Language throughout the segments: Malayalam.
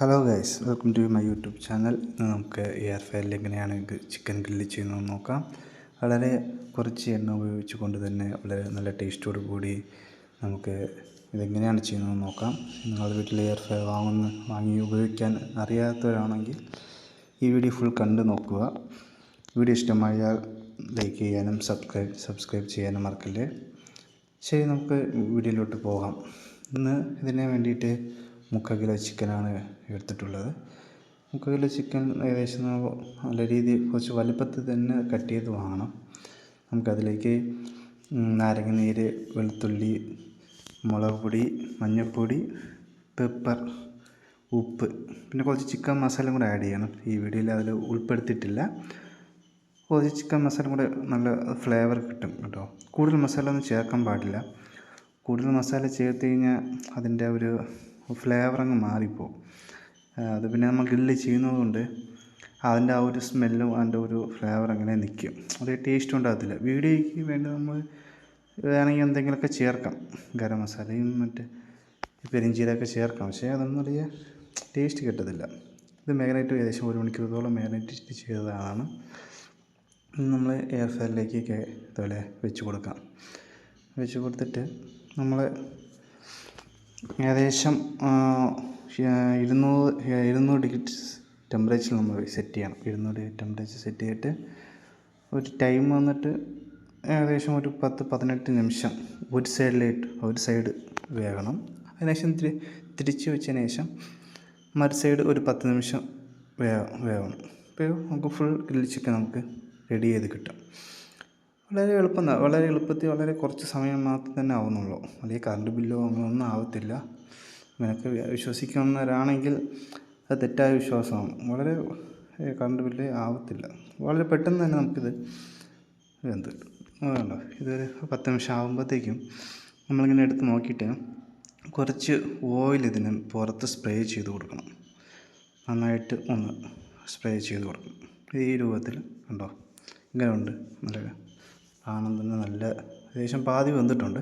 Hello guys welcome to my YouTube channel ഇന്ന് നമുക്ക് എയർ ഫയറിൽ എങ്ങനെയാണ് ചിക്കൻ ഗ്രില്ല് ചെയ്യുന്നത് നോക്കാം. വളരെ കുറച്ച് എണ്ണ ഉപയോഗിച്ച് കൊണ്ട് തന്നെ വളരെ നല്ല ടേസ്റ്റോട് കൂടി നമുക്ക് ഇതെങ്ങനെയാണ് ചെയ്യുന്നത് നോക്കാം. നിങ്ങൾ വീട്ടിൽ എയർ ഫയർ വാങ്ങുന്ന വാങ്ങി ഉപയോഗിക്കാൻ അറിയാത്തവരാണെങ്കിൽ ഈ വീഡിയോ ഫുൾ കണ്ട് നോക്കുക. വീഡിയോ ഇഷ്ടമായാൽ ലൈക്ക് ചെയ്യാനും സബ്സ്ക്രൈബ് സബ്സ്ക്രൈബ് ചെയ്യാനും മറക്കല്ലേ. ശരി നമുക്ക് വീഡിയോയിലോട്ട് പോകാം. ഇന്ന് ഇതിന് വേണ്ടിയിട്ട് മുക്കാൽ ചിക്കനാണ് എടുത്തിട്ടുള്ളത്. മുക്കാൽ കിലോ ചിക്കൻ ഏകദേശം നല്ല രീതിയിൽ കുറച്ച് വലുപ്പത്തിൽ തന്നെ കട്ട് ചെയ്ത് വാങ്ങണം നമുക്കതിലേക്ക് നാരങ്ങ നീര് വെളുത്തുള്ളി മുളക് പൊടി മഞ്ഞൾപ്പൊടി പെപ്പർ ഉപ്പ് പിന്നെ കുറച്ച് ചിക്കൻ മസാലയും കൂടെ ആഡ് ചെയ്യണം. ഈ വീഡിയോയിൽ അതിൽ ഉൾപ്പെടുത്തിയിട്ടില്ല. കുറച്ച് ചിക്കൻ മസാല കൂടെ നല്ല ഫ്ലേവർ കിട്ടും കേട്ടോ. കൂടുതൽ മസാല ഒന്നും ചേർക്കാൻ പാടില്ല. കൂടുതൽ മസാല ചേർത്ത് കഴിഞ്ഞാൽ അതിന്റെ ഒരു ഫ്ലേവർ അങ്ങ് മാറിപ്പോവും. അത് പിന്നെ നമ്മൾ ഗ്രില്ല് ചെയ്യുന്നത് കൊണ്ട് അതിന്റെ ആ ഒരു സ്മെല്ലും അതിന്റെ ഒരു ഫ്ലേവർ അങ്ങനെ നിൽക്കും. അതേ ടേസ്റ്റ് ഉണ്ടാകത്തില്ല. വീഡിയോയ്ക്ക് വേണ്ടി നമ്മൾ വേണമെങ്കിൽ എന്തെങ്കിലുമൊക്കെ ചേർക്കാം. ഗരം മസാലയും മറ്റേ പെരിഞ്ചീരൊക്കെ ചേർക്കാം. പക്ഷേ അതൊന്നും വലിയ ടേസ്റ്റ് കിട്ടത്തില്ല. ഇത് മാഗ്നേറ്റ് ഏകദേശം ഒരു മണിക്കൂറോളം മാഗ്നേറ്റ് ചെയ്തതാണ്. നമ്മൾ എയർ ഫ്രയറിലേക്ക് ഇതുപോലെ വെച്ച് കൊടുക്കാം. വെച്ച് കൊടുത്തിട്ട് നമ്മൾ ഏകദേശം ഇരുന്നൂറ് ഇരുന്നൂറ് ഡിഗ്രി ടെമ്പറേച്ചർ നമ്മൾ സെറ്റ് ചെയ്യണം. ഇരുന്നൂറ് ഡിഗ്രി ടെമ്പറേച്ചർ സെറ്റ് ചെയ്തിട്ട് ഒരു ടൈം വന്നിട്ട് ഏകദേശം ഒരു പത്ത് പതിനെട്ട് നിമിഷം ഒരു സൈഡിലേക്ക് ഒരു സൈഡ് വേകണം. അതിനുശേഷം തിരി തിരിച്ച് വെച്ചതിന് ശേഷം മറു സൈഡ് ഒരു പത്ത് നിമിഷം വേ വേവണം. അപ്പോൾ നമുക്ക് ഫുൾ ഗ്രിൽ ചിക്കൻ നമുക്ക് റെഡി ചെയ്ത് കിട്ടും. വളരെ എളുപ്പം വളരെ എളുപ്പത്തിൽ വളരെ കുറച്ച് സമയം മാത്രം തന്നെ ആവുന്നുള്ളൂ. അല്ലെങ്കിൽ കറണ്ട് ബില്ലോ അങ്ങനെയൊന്നും ആവത്തില്ല. നിനക്ക് വിശ്വസിക്കുന്നവരാണെങ്കിൽ അത് തെറ്റായ വിശ്വാസമാണ്. വളരെ കറണ്ട് ബില്ല് ആവത്തില്ല. വളരെ പെട്ടെന്ന് തന്നെ നമുക്കിത് എന്ത് വേണ്ട ഇതൊരു പത്ത് നിമിഷം ആകുമ്പോഴത്തേക്കും നമ്മളിങ്ങനെ എടുത്ത് നോക്കിയിട്ട് കുറച്ച് ഓയിൽ ഇതിന് പുറത്ത് സ്പ്രേ ചെയ്ത് കൊടുക്കണം. നന്നായിട്ട് ഒന്ന് സ്പ്രേ ചെയ്ത് കൊടുക്കണം. ഈ രൂപത്തിൽ കണ്ടോ ഇങ്ങനെ ഉണ്ട് നല്ല കാണാൻ തന്നെ നല്ല ഏകദേശം പാതി വെന്തിട്ടുണ്ട്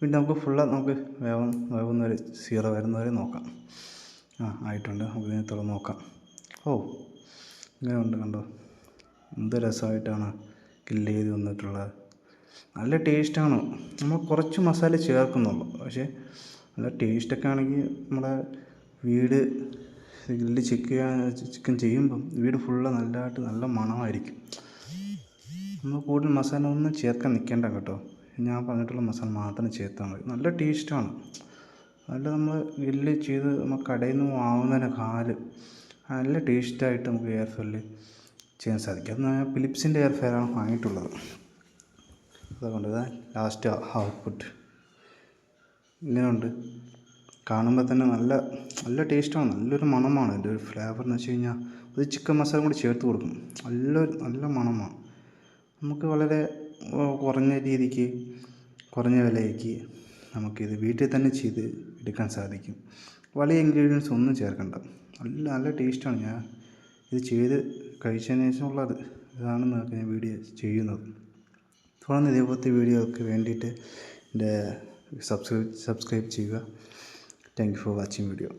പിന്നെ നമുക്ക് ഫുള്ള് നമുക്ക് വേവം വേവുന്ന വരെ സീറോ വരുന്ന വരെ നോക്കാം. ആ ആയിട്ടുണ്ട്. നമുക്ക് ഇതിനെ തുറന്ന് നോക്കാം. ഓ ഇങ്ങനെ ഉണ്ട് കണ്ടോ. എന്ത് രസമായിട്ടാണ് കില്ല് ചെയ്ത് വന്നിട്ടുള്ളത്. നല്ല ടേസ്റ്റാണ് നമ്മൾ കുറച്ച് മസാല ചേർക്കുന്നുള്ളൂ. പക്ഷേ നല്ല ടേസ്റ്റൊക്കെ ആണെങ്കിൽ നമ്മുടെ വീട് ഗ്രില്ല് ചിക്കൻ ചിക്കൻ ചെയ്യുമ്പം വീട് ഫുള്ള് നല്ലതായിട്ട് നല്ല മണമായിരിക്കും. നമ്മൾ കൂടുതൽ മസാല ഒന്നും ചേർക്കാൻ നിൽക്കേണ്ട കേട്ടോ. ഞാൻ പറഞ്ഞിട്ടുള്ള മസാല മാത്രം ചേർത്താൽ മതി. നല്ല ടേസ്റ്റാണ് നല്ല നമ്മൾ ഗ്രില്ല് ചെയ്ത് നമ്മൾ കടയിൽ നിന്ന് വാങ്ങുന്നതിന് കാൽ നല്ല ടേസ്റ്റായിട്ട് നമുക്ക് എയർ ഫെയറിൽ ചെയ്യാൻ സാധിക്കും. അത് ഞാൻ ഫിലിപ്സിന്റെ എയർ ഫെയറാണ് വാങ്ങിയിട്ടുള്ളത്. അതുകൊണ്ട് ലാസ്റ്റ് ഔട്ട്പുട്ട് ഇങ്ങനെയുണ്ട്. കാണുമ്പോൾ തന്നെ നല്ല നല്ല ടേസ്റ്റാണ് നല്ലൊരു മണമാണ്. അതിന്റെ ഒരു ഫ്ലേവർ എന്ന് വെച്ച് കഴിഞ്ഞാൽ ഒരു ചിക്കൻ മസാല കൂടി ചേർത്ത് കൊടുക്കും. നല്ല നല്ല മണമാണ്. നമുക്ക് വളരെ കുറഞ്ഞ രീതിക്ക് കുറഞ്ഞ വിലയ്ക്ക് നമുക്കിത് വീട്ടിൽ തന്നെ ചെയ്ത് എടുക്കാൻ സാധിക്കും. വലിയ ഇൻഗ്രീഡിയൻസ് ഒന്നും ചേർക്കണ്ട. നല്ല നല്ല ടേസ്റ്റാണ് ഞാൻ ഇത് ചെയ്ത് കഴിച്ചതിന് ശേഷമുള്ളത് ഇതാണ് ഞാൻ വീഡിയോ ചെയ്യുന്നത്. തുടർന്ന് ഇതേപോലത്തെ വീഡിയോക്ക് വേണ്ടിയിട്ട് എന്റെ സബ്സ്ക്രൈബ് സബ്സ്ക്രൈബ് ചെയ്യുക. Thank you for watching video